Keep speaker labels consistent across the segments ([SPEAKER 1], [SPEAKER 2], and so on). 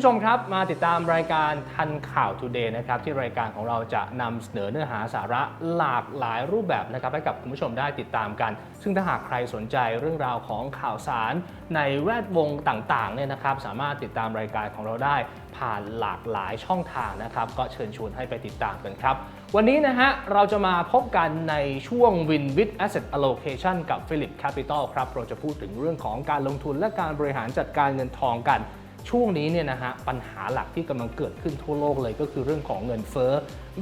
[SPEAKER 1] คุณผู้ชมครับมาติดตามรายการทันข่าว Today นะครับที่รายการของเราจะนำเสนอเนื้อหาสาระหลากหลายรูปแบบนะครับให้กับคุณผู้ชมได้ติดตามกัน ซึ่งถ้าหากใครสนใจเรื่องราวของข่าวสารในแวดวงต่างๆเนี่ยนะครับสามารถติดตามรายการของเราได้ผ่านหลากหลายช่องทางนะครับก็เชิญชวนให้ไปติดตามกันครับ วันนี้นะฮะเราจะมาพบกันในช่วง Win with Asset Allocation กับ Philip Capital ครับเราจะพูดถึงเรื่องของการลงทุนและการบริหารจัดการเงินทองกัน ช่วงนี้เนี่ยนะฮะปัญหาหลักที่กำลังเกิดขึ้นทั่วโลกเลยก็คือเรื่องของเงินเฟ้อ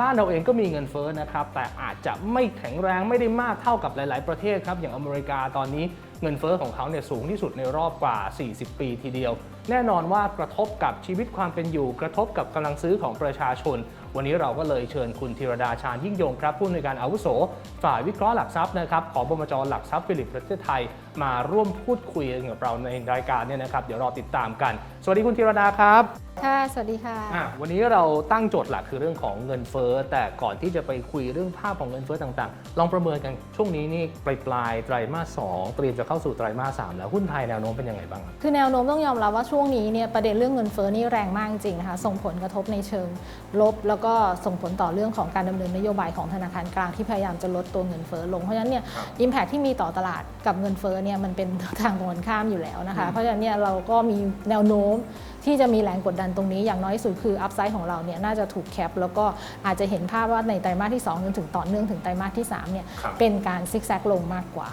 [SPEAKER 1] บ้านเราเองก็มีเงินเฟ้อนะครับแต่อาจจะไม่แข็งแรงไม่ได้มากเท่ากับหลาย ๆ ประเทศครับอย่างอเมริกาตอนนี้เงินเฟ้อของเขาเนี่ยสูงที่สุดในรอบกว่า 40 ปีทีเดียว แน่นอนว่ากระทบกับชีวิตความเป็นอยู่ กระทบกับกำลังซื้อของประชาชน วันนี้เราก็เลยเชิญคุณธีรดาชาญยิ่งยงครับผู้อำนวยการอาวุโส ฝ่ายวิเคราะห์หลักทรัพย์นะครับของบมจหลักทรัพย์ฟิลิปประเทศไทย มาร่วมพูดคุยกับเราในรายการเนี่ยนะครับเดี๋ยวรอติดตามกัน สวัสดีคุณธีรดาครับ
[SPEAKER 2] ค่ะสวัสดีค่ะ
[SPEAKER 1] อะวันนี้เราตั้งโจทย์หลักคือเรื่องของเงินเฟ้อแต่ก่อนที่จะไปคุยเรื่องภาพของเงินเฟ้อต่างๆ ลองประเมินกันช่วงนี้นี่ปลายปลายๆไตรมาสสองเตรียมจะเข้าสู่ไตรมาสสามแล้วหุ้นไทยแนวโน้มเป็นยังไงบ้างครับ
[SPEAKER 2] คือแนวโน้มต้องยอมรับว่าช่วงนี้เนี่ยประเด็นเรื่องเงินเฟ้อนี่แรงมากจริงนะคะส่งผลกระทบในเชิงลบ แล้วก็ส่งผลต่อเรื่องของการดำเนินนโยบายของธนาคารกลางที่พยายามจะลดตัวเงินเฟ้อลงเพราะฉะนั้นเนี่ย
[SPEAKER 1] ครับ
[SPEAKER 2] อิมแพคที่มีต่อตลาดกับเงินเฟ้อเนี่ยมันเป็นทางตรงกันข้ามอยู่แล้วนะคะเพราะฉะนั้นเนี่ยเราก็มีแนวโน้มที่จะมีแรงกดดันตรงนี้อย่างน้อยที่สุดคืออัพไซด์ของเราเนี่ยน่าจะถูกแคปแล้วก็อาจจะเห็นภาพว่าในไตรมาสที่2จนถึงต่อเนื่องถึงไตรมาสที่3เนี่ย
[SPEAKER 1] ครับ
[SPEAKER 2] เป็นการซิกแซกลงมากกว่า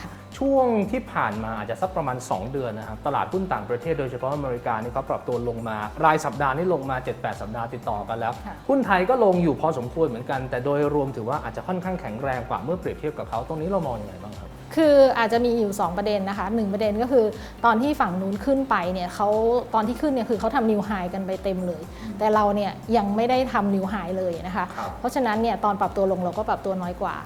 [SPEAKER 2] ค่ะ
[SPEAKER 1] ช่วงที่ผ่านมาอาจจะสักประมาณ 2 เดือนนะครับตลาดหุ้นต่างประเทศโดยเฉพาะอเมริกานี่เขาปรับตัวลงมา รายสัปดาห์นี่ลงมา 7-8 สัปดาห์ติดต่อกันแล้ว
[SPEAKER 2] ค่ะ
[SPEAKER 1] หุ้นไทยก็ลงอยู่พอสมควรเหมือนกัน แต่โดยรวมถือว่าอาจจะค่อนข้างแข็งแรงกว่าเมื่อเปรียบเทียบกับเขาตรงนี้เรามองยังไงบ้างครับ
[SPEAKER 2] คืออาจจะมีอยู่ 2 ประเด็นนะคะหนึ่งประเด็นก็คือตอนที่ฝั่งนู้นขึ้นไปเนี่ยเขาตอนที่ขึ้นเนี่ยคือเขาทำนิวไฮกันไปเต็มเลย แต่เราเนี่ยยังไม่ได้ทำนิวไฮเลยนะคะ
[SPEAKER 1] ครับ
[SPEAKER 2] เพราะฉะนั้นเนี่ยตอนปรับตัวลงเราก็ปรับตัวน้อยกว่า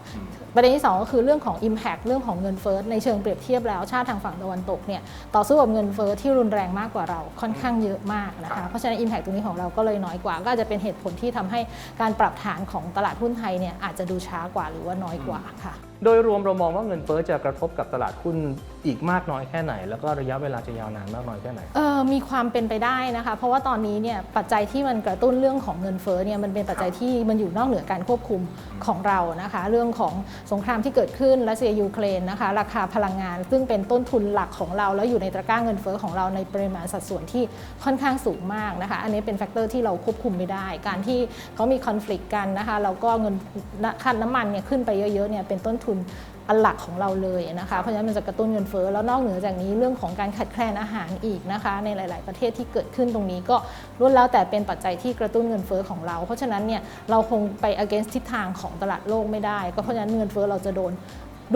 [SPEAKER 2] ประเด็นที่ 2 ก็คือเรื่องของ Impact เรื่องของเงินเฟ้อในเชิงเปรียบเทียบแล้วชาติทางฝั่งตะวันตกเนี่ยต่อสู้กับเงินเฟ้อที่รุนแรงมากกว่าเราค่อนข้างเยอะมากนะ
[SPEAKER 1] ครั
[SPEAKER 2] คะ
[SPEAKER 1] บ
[SPEAKER 2] เพราะฉะนั้น Impact ตรงนี้ของเราก็เลยน้อยกว่า ก็อาจจะเป็นเหตุผลที่ทำให้การปรับฐานของตลาดหุ้นไทยเนี่ยอาจจะดูช้ากว่าหรือว่าน้อยกว่าค่ะ
[SPEAKER 1] โดยรวมเรามองว่าเงินเฟ้อจะกระทบกับตลาดหุ้นอีกมากน้อยแค่ไหน แล้วก็ระยะเวลาจะยาวนานมากน้อยแค่ไหน
[SPEAKER 2] เออมีความเป็นไปได้นะคะ เพราะว่าตอนนี้เนี่ยปัจจัยที่มันกระตุ้นเรื่องของเงินเฟ้อเนี่ยมันเป็นปัจจัยที่มันอยู่นอกเหนือการควบคุมของเรานะคะ เรื่องของสงครามที่เกิดขึ้นรัสเซียยูเครนนะคะ ราคาพลังงาน ซึ่งเป็นต้นทุนหลักของเรา แล้วอยู่ในตะกร้าเงินเฟ้อของเราในปริมาณสัดส่วนที่ค่อนข้างสูงมากนะคะ อันนี้เป็นแฟกเตอร์ที่เราควบคุมไม่ได้ การที่เขามีคอน FLICT กันนะคะแล้วก็เงินค่าน้ำมันเนี่ยขึ้นไปเยอะๆเนี่ยเป็นต้นทุนอันหลักของเราเลยนะคะเพราะฉะนั้นมันจะกระตุ้นเงินเฟ้อแล้วนอกเหนือจากนี้เรื่องของการขาดแคลนอาหารอีกนะคะ ในหลาย ๆ ประเทศที่เกิดขึ้นตรงนี้ก็ล้วนแล้วแต่เป็นปัจจัยที่กระตุ้นเงินเฟ้อของเรา เพราะฉะนั้นเนี่ยเราคงไป against ทิศทางของตลาดโลกไม่ได้ ก็เพราะฉะนั้นเงินเฟ้อเราจะโดน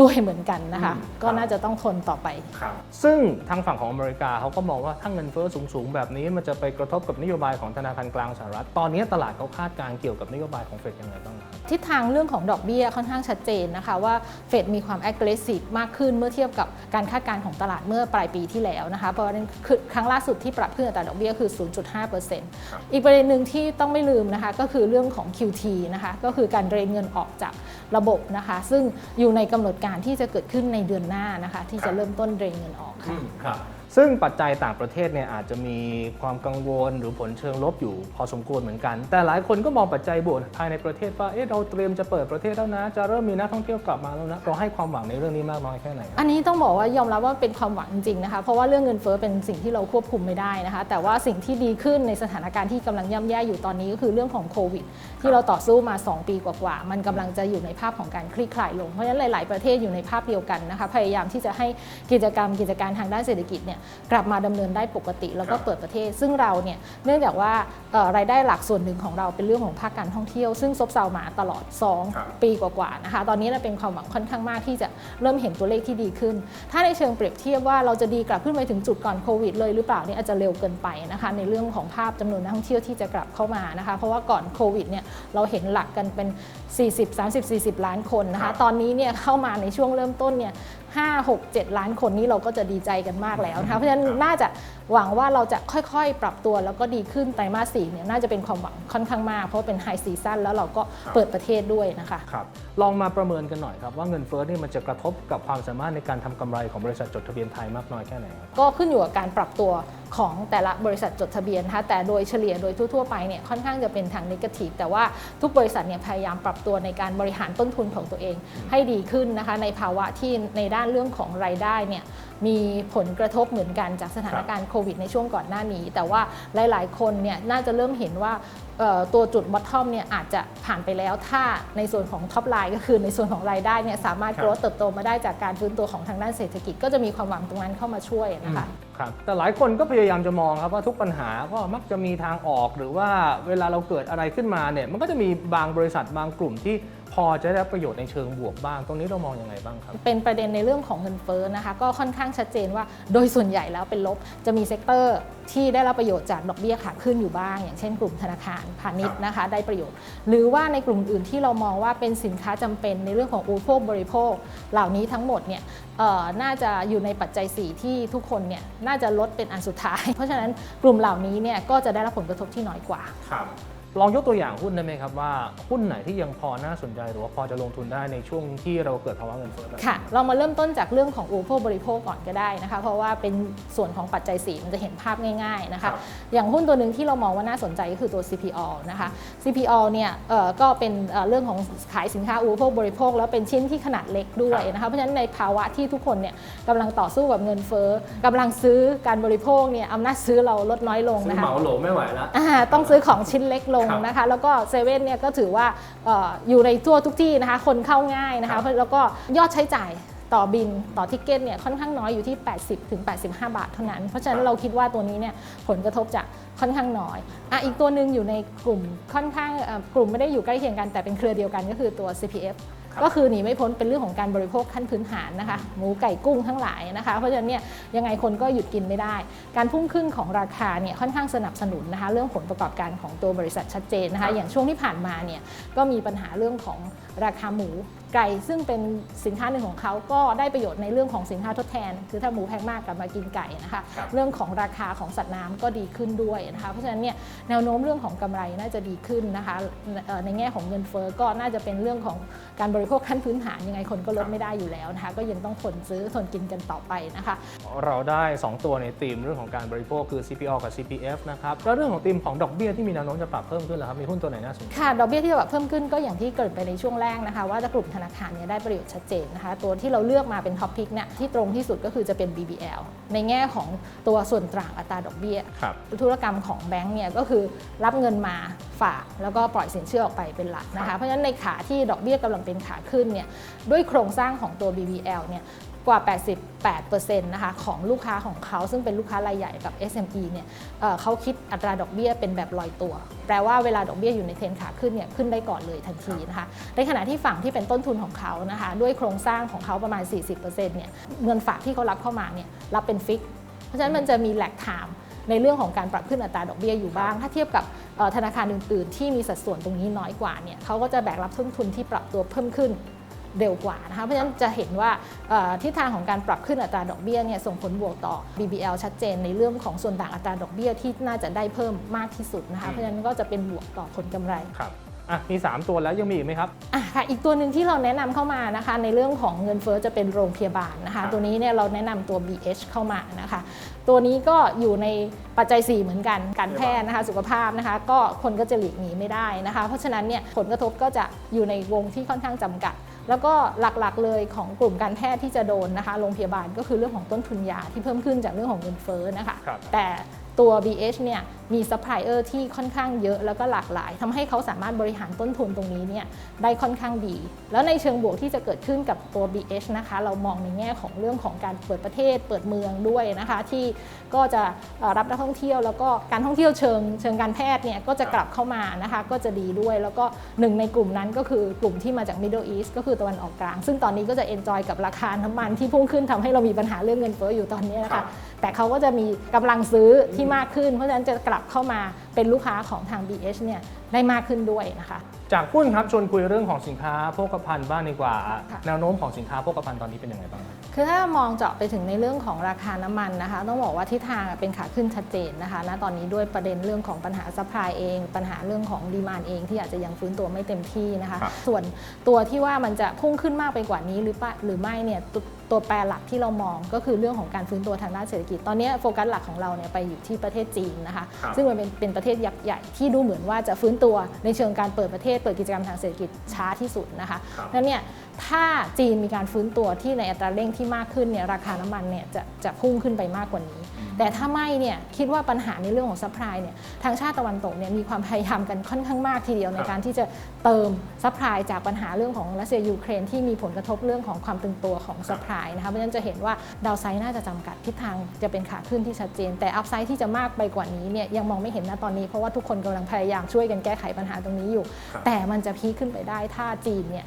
[SPEAKER 2] ด้วยเหมือนกันนะคะ
[SPEAKER 1] อืม
[SPEAKER 2] ก็น่าจะต้องทนต่อไป
[SPEAKER 1] ครับซึ่งทางฝั่งของอเมริกาเขาก็มองว่าถ้าเงินเฟ้อสูงๆ แบบนี้มันจะไปกระทบกับนโยบายของธนาคารกลางสหรัฐ ตอนนี้ตลาดเขาคาดการณ์เกี่ยวกับนโยบายของเฟดยังไงบ้างครับ
[SPEAKER 2] ทิศทางเรื่องของดอกเบี้ยค่อนข้างชัดเจนนะคะว่าเฟดมีความ aggressive มากขึ้นเมื่อเทียบกับการคาดการณ์ของตลาดเมื่อปลายปีที่แล้วนะคะเพราะว่านั่นคือครั้งล่าสุดที่ปรับขึ้นอัตราดอกเบี้ยคือ 0.5%อีกประเด็นหนึ่งที่ต้องไม่ลืมนะคะก็คือเรื่องของ QT นะคะก็คือการเดรนเงินออกจากระบบนะคะซึ่งอยู่ในกำหนดการที่จะเกิดขึ้นในเดือนหน้านะคะ ที่จะเริ่มต้นเดรนเงินออกค่ะ
[SPEAKER 1] ครับ ซึ่งปัจจัยต่างประเทศเนี่ยอาจจะมีความกังวลหรือผลเชิงลบอยู่พอสมควรเหมือนกัน แต่หลายคนก็มองปัจจัยบวกภายในประเทศว่าเอ๊ะเราเตรียมจะเปิดประเทศแล้วนะ จะเริ่มมีนักท่องเที่ยวกลับมาแล้วนะเราให้ความหวังในเรื่องนี้มากน้อยแค่ไหน
[SPEAKER 2] อันนี้ต้องบอกว่ายอมรับว่าเป็นความหวังจริงนะคะเพราะว่าเรื่องเงินเฟ้อเป็นสิ่งที่เราควบคุมไม่ได้นะคะ แต่ว่าสิ่งที่ดีขึ้นในสถานการณ์ที่กำลังย่ำแย่อยู่ตอนนี้ก็คือเรื่องของโควิดที่เราต่อสู้มา 2 ปีกว่าๆมันกำลังจะอยู่ในภาพของการคลี่คลายลงเพราะฉะนั้นหลาย ๆประเทศอยู่ในภาพเดียวกันนะคะพยายามที่จะให้กิจกรรมกิจการทางด้านเศรษฐกิจเนี่ยกลับมาดำเนินได้ปกติ แล้วก็เปิดประเทศ ซึ่งเราเนี่ยเนื่องจากว่าเอ่อรายได้หลักส่วนหนึ่งของเราเป็นเรื่องของภาคการท่องเที่ยว ซึ่งซบเซามาตลอด
[SPEAKER 1] ครับ
[SPEAKER 2] 2ปีกว่าๆนะคะตอนนี้เราเป็นความหวังค่อนข้างมากที่จะเริ่มเห็นตัวเลขที่ดีขึ้น ถ้าในเชิงเปรียบเทียบว่าเราจะดีกลับขึ้นไปถึงจุดก่อนโควิดเลยหรือเปล่านี่อาจจะเร็วเกินไปนะคะในเรื่องของภาพจำนวนนักท่องเที่ยวที่จะกลับเข้ามานะคะเพราะว่าก่อนโควิดเนี่ยเราเห็นหลักกันเป็น 40 30 40 ล้านคนนะ
[SPEAKER 1] ครั
[SPEAKER 2] คะ
[SPEAKER 1] บ
[SPEAKER 2] ตอนนี้เนี่ยเข้ามาในช่วงเริ่มต้นเนี่ย5 6 7 ล้านคนนี้เราก็จะดีใจกันมากแล้วนะคะเพราะฉะนั้นน่าจะหวังว่าเราจะค่อยๆ ปรับตัวแล้วก็ดีขึ้นไตรมาสสี่เนี่ยน่าจะเป็นความหวังค่อนข้างมาก เพราะว่าเป็นไฮซีซั่นแล้วเราก็เปิดประเทศด้วยนะคะ
[SPEAKER 1] ครับลองมาประเมินกันหน่อยครับว่าเงินเฟ้อนี่มันจะกระทบกับความสามารถในการทำกำไรของบริษัทจดทะเบียนไทยมากน้อยแค่ไหนครับ
[SPEAKER 2] ก็ขึ้นอยู่กับการปรับตัว ของแต่ละบริษัทจดทะเบียนนะคะแต่โดยเฉลี่ยโดยทั่วๆไปเนี่ยค่อนข้างจะเป็นทางนิเกทีฟแต่ว่าทุกบริษัทเนี่ยพยายามปรับตัวในการบริหารต้นทุนของตัวเองให้ดีขึ้นนะคะในภาวะที่ในด้านเรื่องของรายได้เนี่ยมีผลกระทบเหมือนกันจากสถานการณ์โควิดในช่วงก่อนหน้านี้ แต่ว่าหลาย ๆ คนเนี่ยน่าจะเริ่มเห็นว่า ตัวจุดบอททอมเนี่ยอาจจะผ่านไปแล้ว ถ้าในส่วนของท็อปไลน์ก็คือในส่วนของรายได้เนี่ยสามารถ
[SPEAKER 1] ครับ
[SPEAKER 2] โกรธเติบโตมาได้จากการฟื้นตัวของทางด้านเศรษฐกิจก็จะมีความหวังตรงนั้นเข้ามาช่วยนะคะ
[SPEAKER 1] ครับแต่หลายคนก็พยายามจะมองครับว่าทุกปัญหาก็มักจะมีทางออกหรือว่าเวลาเราเกิดอะไรขึ้นมาเนี่ยมันก็จะมีบางบริษัทบางกลุ่มที่ พอจะได้รับประโยชน์ในเชิงบวกบ้าง ตรงนี้เรามองยังไงบ้างครับ
[SPEAKER 2] เป็นประเด็นในเรื่องของเงินเฟ้อนะคะ ก็ค่อนข้างชัดเจนว่าโดยส่วนใหญ่แล้วเป็นลบ จะมีเซกเตอร์ที่ได้รับประโยชน์จากดอกเบี้ยขาขึ้นอยู่บ้าง อย่างเช่นกลุ่มธนาคารพาณิชย์นะคะ ได้ประโยชน์ หรือว่าในกลุ่มอื่นที่เรามองว่าเป็นสินค้าจำเป็นในเรื่องของอุปโภคบริโภค เหล่านี้ทั้งหมดเนี่ยเอ่อน่าจะอยู่ในปัจจัย 4 ที่ทุกคนเนี่ยน่าจะลดเป็นอันสุดท้าย เพราะฉะนั้นกลุ่มเหล่านี้เนี่ยก็จะได้รับผลกระทบที่น้อยกว่า
[SPEAKER 1] ครับ ลองยกตัวอย่างหุ้นได้ไหมครับว่าหุ้นไหนที่ยังพอน่าสนใจหรือว่าพอจะลงทุนได้ในช่วงที่เราเกิดภาวะเงินเฟ้อแบบนี้
[SPEAKER 2] ค่ะ เรามาเริ่มต้นจากเรื่องของอุปโภคบริโภคก่อนก็ได้นะคะ เพราะว่าเป็นส่วนของปัจจัย4มันจะเห็นภาพง่ายๆนะ
[SPEAKER 1] ครั
[SPEAKER 2] คะ
[SPEAKER 1] บ
[SPEAKER 2] อย่างหุ้นตัวหนึ่งที่เรามองว่าน่าสนใจก็คือตัว CPO นะคะ CPO เนี่ยเอ่อก็เป็นเอ่อเรื่องของขายสินค้าอุปโภคบริโภค แล้วเป็นชิ้นที่ขนาดเล็กด้วยนะคะ เพราะฉะนั้นในภาวะที่ทุกคนเนี่ยกำลังต่อสู้กับเงินเฟ้อกำลังซื้อการบริโภคเนี่ยอำนาจซื้อเราลดน้อยลง
[SPEAKER 1] ซื้อ
[SPEAKER 2] นะคะ
[SPEAKER 1] เหมาโหลไม่ไหวแล้ว
[SPEAKER 2] อ่าต้องซื้อของชิ้นเล็กลง
[SPEAKER 1] ครับ
[SPEAKER 2] นะคะแล้วก็เซเว่นเนี่ยก็ถือว่าเอ่ออยู่ในทั่วทุกที่นะคะคนเข้าง่ายนะ
[SPEAKER 1] ครั
[SPEAKER 2] คะ
[SPEAKER 1] บ
[SPEAKER 2] แล้วก็ยอดใช้จ่ายต่อบินต่อทิกเก็ตเนี่ยค่อนข้างน้อยอยู่ที่ 80ถึง85 บาทเท่านั้น เพราะฉะนั้นเราคิดว่าตัวนี้เนี่ยผลกระทบจะค่อนข้างน้อยอะอีกตัวหนึ่งอยู่ในกลุ่มค่อนข้างเอ่อกลุ่มไม่ได้อยู่ใกล้เคียงกันแต่เป็นเครือเดียวกันก็คือตัว CPF
[SPEAKER 1] ครับ
[SPEAKER 2] ก็คือหนีไม่พ้นเป็นเรื่องของการบริโภคขั้นพื้นฐานนะคะ หมูไก่กุ้งทั้งหลายนะคะ เพราะฉะนั้นเนี่ยยังไงคนก็หยุดกินไม่ได้ การพุ่งขึ้นของราคาเนี่ยค่อนข้างสนับสนุนนะคะ เรื่องผลประกอบการของตัวบริษัทชัดเจนนะ
[SPEAKER 1] ครั
[SPEAKER 2] คะ
[SPEAKER 1] บ
[SPEAKER 2] อย่างช่วงที่ผ่านมาเนี่ยก็มีปัญหาเรื่องของ ราคาหมูไก่ซึ่งเป็นสินค้าหนึ่งของเขาก็ได้ประโยชน์ในเรื่องของสินค้าทดแทน คือถ้าหมูแพงมากกลับมากินไก่นะคะ
[SPEAKER 1] ครับ
[SPEAKER 2] เรื่องของราคาของสัตว์น้ำก็ดีขึ้นด้วยนะคะเพราะฉะนั้นเนี่ยแนวโน้มเรื่องของกำไรน่าจะดีขึ้นนะคะเอ่อในแง่ของเงินเฟ้อก็น่าจะเป็นเรื่องของการบริโภคขั้นพื้นฐานยังไงคนก็ลดไม่ได้อยู่แล้วนะคะก็ยังต้องทนซื้อทนกินกันต่อไปนะคะ
[SPEAKER 1] เราได้ 2 ตัวในธีมเรื่องของการบริโภคคือ CPO กับ CPF นะครับแล้วเรื่องของธีมของดอกเบี้ยที่มีแนวโน้มจะปรับเพิ่มขึ้นเหรอครับมีหุ้นตัวไหนน่าสนใจ
[SPEAKER 2] ค่ะดอกเบี้ยที่จะปรับเพิ่มขึ้นก็อย่างที่เกริดไปในช่วงแรกนะคะว่าถ้ากลุ่มธนาคารเนี่ยได้ประโยชน์ชัดเจนนะคะ ตัวที่เราเลือกมาเป็นท็อปพิกเนี่ยที่ตรงที่สุดก็คือจะเป็น BBL ในแง่ของตัวส่วนต่างอัตราดอกเบี้ย
[SPEAKER 1] ครับ
[SPEAKER 2] ธุรกรรมของแบงก์เนี่ยก็คือรับเงินมาฝาก แล้วก็ปล่อยสินเชื่อออกไปเป็นหลักนะคะ เพราะฉะนั้นในขาที่ดอกเบี้ยกำลังเป็นขาขึ้นเนี่ยด้วยโครงสร้างของตัว BBL เนี่ย กว่า 88%นะคะของลูกค้าของเขาซึ่งเป็นลูกค้ารายใหญ่กับ SME เนี่ยเอ่อเขาคิดอัตราดอกเบี้ยเป็นแบบลอยตัว แปลว่าเวลาดอกเบี้ยอยู่ในเทรนขาขึ้นเนี่ยขึ้นได้ก่อนเลยทันทีนะคะ ในขณะที่ฝั่งที่เป็นต้นทุนของเขานะคะ ด้วยโครงสร้างของเขาประมาณ 40%เนี่ยเงินฝากที่เขารับเข้ามาเนี่ยรับเป็นฟิก เพราะฉะนั้นมันจะมีแหลกไทม์ในเรื่องของการปรับขึ้นอัตราดอกเบี้ยอยู่บ้าง ถ้าเทียบกับเอ่อธนาคารอื่น ๆ ที่มีสัดส่วนตรงนี้น้อยกว่าเนี่ยเขาก็จะแบกรับต้นทุนที่ปรับตัวเพิ่มขึ้น เร็วกว่านะคะ เพราะฉะนั้นจะเห็นว่าเอ่อทิศทางของการปรับขึ้นอัตราดอกเบี้ยเนี่ยส่งผลบวกต่อ BBL ชัดเจนในเรื่องของส่วนต่างอัตราดอกเบี้ยที่น่าจะได้เพิ่มมากที่สุดนะคะ เพราะฉะนั้นก็จะเป็นบวกต่อผลกำไร
[SPEAKER 1] ครับอะมี 3 ตัวแล้วยังมีอีกไหมครับ
[SPEAKER 2] อะค่ะอีกตัวหนึ่งที่เราแนะนำเข้ามานะคะ ในเรื่องของเงินเฟ้อจะเป็นโรงพยาบาลนะ
[SPEAKER 1] ครั
[SPEAKER 2] คะ
[SPEAKER 1] บ
[SPEAKER 2] ตัวนี้เนี่ยเราแนะนำตัว BH เข้ามานะคะ ตัวนี้ก็อยู่ในปัจจัย 4 เหมือนกันการแพทย์นะคะสุขภาพนะคะ ก็คนก็จะหลีกหนีไม่ได้นะคะ เพราะฉะนั้นเนี่ยผลกระทบก็จะอยู่ในวงที่ค่อนข้างจำกัด แล้วก็หลักๆเลยของกลุ่มการแพทย์ที่จะโดนนะคะโรงพยาบาลก็คือเรื่องของต้นทุนยาที่เพิ่มขึ้นจากเรื่องของเงินเฟ้อนะคะ
[SPEAKER 1] ครับ
[SPEAKER 2] แต่ ตัว BH เนี่ยมีซัพพลายเออร์ที่ค่อนข้างเยอะแล้วก็หลากหลายทำให้เขาสามารถบริหารต้นทุนตรงนี้เนี่ยได้ค่อนข้างดี แล้วในเชิงบวกที่จะเกิดขึ้นกับตัว BH นะคะ เรามองในแง่ของเรื่องของการเปิดประเทศ เปิดเมืองด้วยนะคะ ที่ก็จะรับนักท่องเที่ยว แล้วก็การท่องเที่ยวเชิงเชิงการแพทย์เนี่ยก็จะกลับเข้ามานะคะก็จะดีด้วย แล้วก็หนึ่งในกลุ่มนั้นก็คือกลุ่มที่มาจาก Middle East ก็คือตะวันออกกลาง ซึ่งตอนนี้ก็จะ enjoy กับราคาน้ำมันที่พุ่งขึ้นทำให้เรามีปัญหาเรื่องเงินเฟ้ออยู่ตอนนี้นะ
[SPEAKER 1] ครั
[SPEAKER 2] คะ แต่เขาก็จะมีกำลังซื้อที่มากขึ้น เพราะฉะนั้นจะกลับเข้ามาเป็นลูกค้าของทาง BH เนี่ยได้มากขึ้นด้วยนะคะ
[SPEAKER 1] จากหุ้นครับชวนคุยเรื่องของสินค้าโภคภัณฑ์บ้างดีกว่า
[SPEAKER 2] ค่ะ
[SPEAKER 1] แนวโน้มของสินค้าโภคภัณฑ์ตอนนี้เป็นยังไงบ้างครับ
[SPEAKER 2] คือถ้ามองเจาะไปถึงในเรื่องของราคาน้ำมันนะคะ ต้องบอกว่าทิศทางเป็นขาขึ้นชัดเจนนะคะณตอนนี้ด้วยประเด็นเรื่องของปัญหาซัพพลายเอง ปัญหาเรื่องของดีมานเองที่อาจจะยังฟื้นตัวไม่เต็มที่นะคะ
[SPEAKER 1] ครับ
[SPEAKER 2] ส่วนตัวที่ว่ามันจะพุ่งขึ้นมากไปกว่านี้หรือปะหรือไม่เนี่ย ตตัวแปรหลักที่เรามองก็คือเรื่องของการฟื้นตัวทางด้านเศรษฐกิจ ตอนนี้โฟกัสหลักของเราเนี่ยไปอยู่ที่ประเทศจีนนะคะ
[SPEAKER 1] ครับ
[SPEAKER 2] ซึ่งมันเป็นเป็นประเทศยักษ์ใหญ่ที่ดูเหมือนว่าจะฟื้นตัวในเชิงการเปิดประเทศเปิดกิจกรรมทางเศรษฐกิจช้าที่สุดนะคะ
[SPEAKER 1] ครับ
[SPEAKER 2] นั้นเนี่ยถ้าจีนมีการฟื้นตัวที่ในอัตราเร่งที่มากขึ้นเนี่ยราคาน้ำมันเนี่ยจะจะพุ่งขึ้นไปมากกว่านี้ แต่ถ้าไม่เนี่ยคิดว่าปัญหาในเรื่องของซัพพลายเนี่ยทางชาติตะวันตกเนี่ยมีความพยายามกันค่อนข้างมากทีเดียวในการที่จะเติมซัพพลายจากปัญหาเรื่องของรัสเซียยูเครนที่มีผลกระทบเรื่องของความตึงตัวของซัพพลายนะคะเพราะฉะนั้นจะเห็นว่าดาวไซด์น่าจะจำกัดทิศทางจะเป็นขาขึ้นที่ชัดเจน แต่อัพไซด์ที่จะมากไปกว่านี้เนี่ยยังมองไม่เห็นนะตอนนี้ เพราะว่าทุกคนกำลังพยายามช่วยกันแก้ไขปัญหาตรงนี้อยู่
[SPEAKER 1] ครับ
[SPEAKER 2] แต่มันจะพีคขึ้นไปได้ถ้าจีนเนี่ย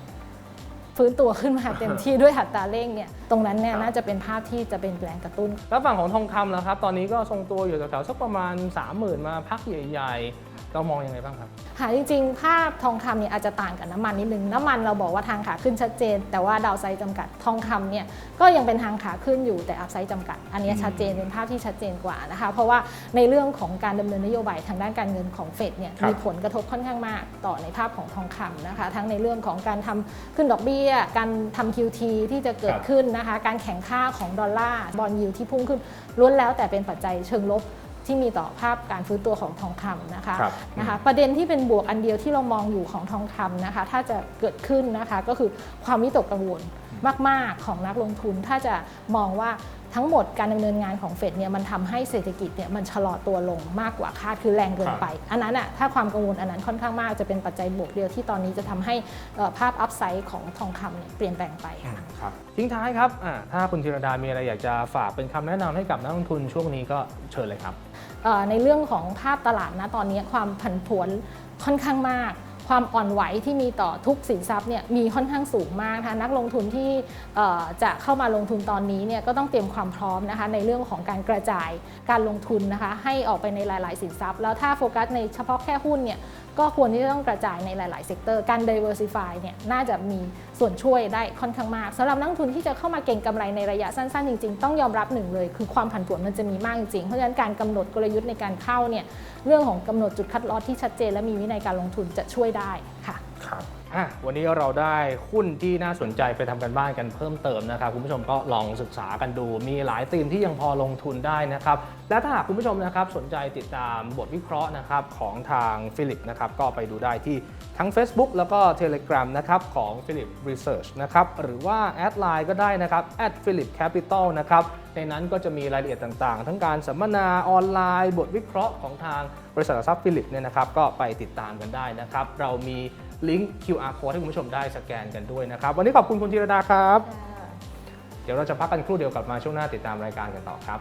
[SPEAKER 2] ฟื้นตัวขึ้นมาเต็มที่ด้วยหัตราเร่งเนี่ยตรงนั้นเนี่ย
[SPEAKER 1] ครับ
[SPEAKER 2] น่าจะเป็นภาพที่จะเป็นแรงกระตุ้น
[SPEAKER 1] แล้วฝั่งของทองคำแล้วครับ ตอนนี้ก็ทรงตัวอยู่แถวๆสักประมาณ 30,000 มาพักใหญ่ๆ เรามองยังไงบ้างครับ
[SPEAKER 2] ค่ะจริงๆ ภาพทองคำเนี่ยอาจจะต่างกับน้ำมันนิดนึง น้ำมันเราบอกว่าทางขาขึ้นชัดเจน แต่ว่าดาวไซด์จำกัด ทองคำเนี่ยก็ยังเป็นทางขาขึ้นอยู่แต่อัพไซด์จำกัด อันเนี้ยชัดเจนเป็นภาพที่ชัดเจนกว่านะคะ เพราะว่าในเรื่องของการดำเนินนโยบายทางด้านการเงินของเฟดเนี่ย
[SPEAKER 1] ครับ
[SPEAKER 2] มีผลกระทบค่อนข้างมากต่อในภาพของทองคำนะคะ ทั้งในเรื่องของการทำขึ้นดอกเบี้ย การทำ QT ที่จะเกิดขึ้นนะคะ การแข่งค่าของดอลลาร์บอลยูที่พุ่งขึ้นล้วนแล้วแต่เป็นปัจจัยเชิงลบ ที่มีต่อภาพการฟื้นตัวของทองคำนะคะ
[SPEAKER 1] ครับ
[SPEAKER 2] นะคะประเด็นที่เป็นบวกอันเดียวที่เรามองอยู่ของทองคำนะคะถ้าจะเกิดขึ้นนะคะก็คือความวิตกกังวล มาก ๆ ของนักลงทุน ถ้าจะมองว่าทั้งหมดการดำเนินงานของเฟดเนี่ยมันทำให้เศรษฐกิจเนี่ยมันชะลอตัวลงมากกว่าคาดคือแรงเกินไป อันนั้นอะถ้าความกังวลอันนั้นค่อนข้างมากจะเป็นปัจจัยบวกเดียวที่ตอนนี้จะทำให้เอ่อภาพอัพไซด์ของทองคำเนี่ยเปลี่ยนแปลงไปค่ะ
[SPEAKER 1] ครับทิ้งท้ายครับอ่าถ้าคุณธีรดามีอะไรอยากจะฝากเป็นคำแนะนำให้กับนักลงทุนช่วงนี้ก็เชิญเลยครับ
[SPEAKER 2] เอ่อในเรื่องของภาพตลาดนะตอนนี้ความผันผวนค่อนข้างมาก ความอ่อนไหวที่มีต่อทุกสินทรัพย์เนี่ยมีค่อนข้างสูงมากนะคะนักลงทุนที่จะเข้ามาลงทุนตอนนี้เนี่ยก็ต้องเตรียมความพร้อมนะคะในเรื่องของการกระจายการลงทุนนะคะให้ออกไปในหลาย ๆ สินทรัพย์ แล้วถ้าโฟกัสในเฉพาะแค่หุ้นเนี่ย ก็ควรที่จะต้องกระจายในหลาย ๆ เซกเตอร์ การ diversify เนี่ยน่าจะมีส่วนช่วยได้ค่อนข้างมากสำหรับนักทุนที่จะเข้ามาเก็งกำไรในระยะสั้น ๆ จริง ๆ ต้องยอมรับหนึ่งเลย คือความผันผวนมันจะมีมากจริง เพราะฉะนั้นการกำหนดกลยุทธ์ในการเข้าเนี่ยเรื่องของกำหนดจุดคัดลอสที่ชัดเจน และมีวินัยการลงทุนจะช่วยได้ค่ะ
[SPEAKER 1] อะวันนี้เราได้หุ้นที่น่าสนใจไปทำกันบ้านกันเพิ่มเติมนะครับ คุณผู้ชมก็ลองศึกษากันดู มีหลายธีมที่ยังพอลงทุนได้นะครับ และถ้าหากคุณผู้ชมนะครับสนใจติดตามบทวิเคราะห์นะครับของทางฟิลิปนะครับก็ไปดูได้ที่ทั้ง Facebook แล้วก็ Telegram นะครับของ Philip Research นะครับหรือว่าแอดไลน์ก็ได้นะครับ @philip capital นะครับในนั้นก็จะมีรายละเอียดต่างๆ ทั้งการสัมมนาออนไลน์ บทวิเคราะห์ของทางบริษัททรัพย์ฟิลิปเนี่ยนะครับก็ไปติดตามกันได้นะครับ เรามี ลิงก์ QR code ให้คุณผู้ชมได้สแกนกันด้วยนะครับ วันนี้ขอบคุณคุณธีรดาครับ เดี๋ยวเราจะพักกันครู่เดียวกลับมาช่วงหน้าติดตามรายการกันต่อครับ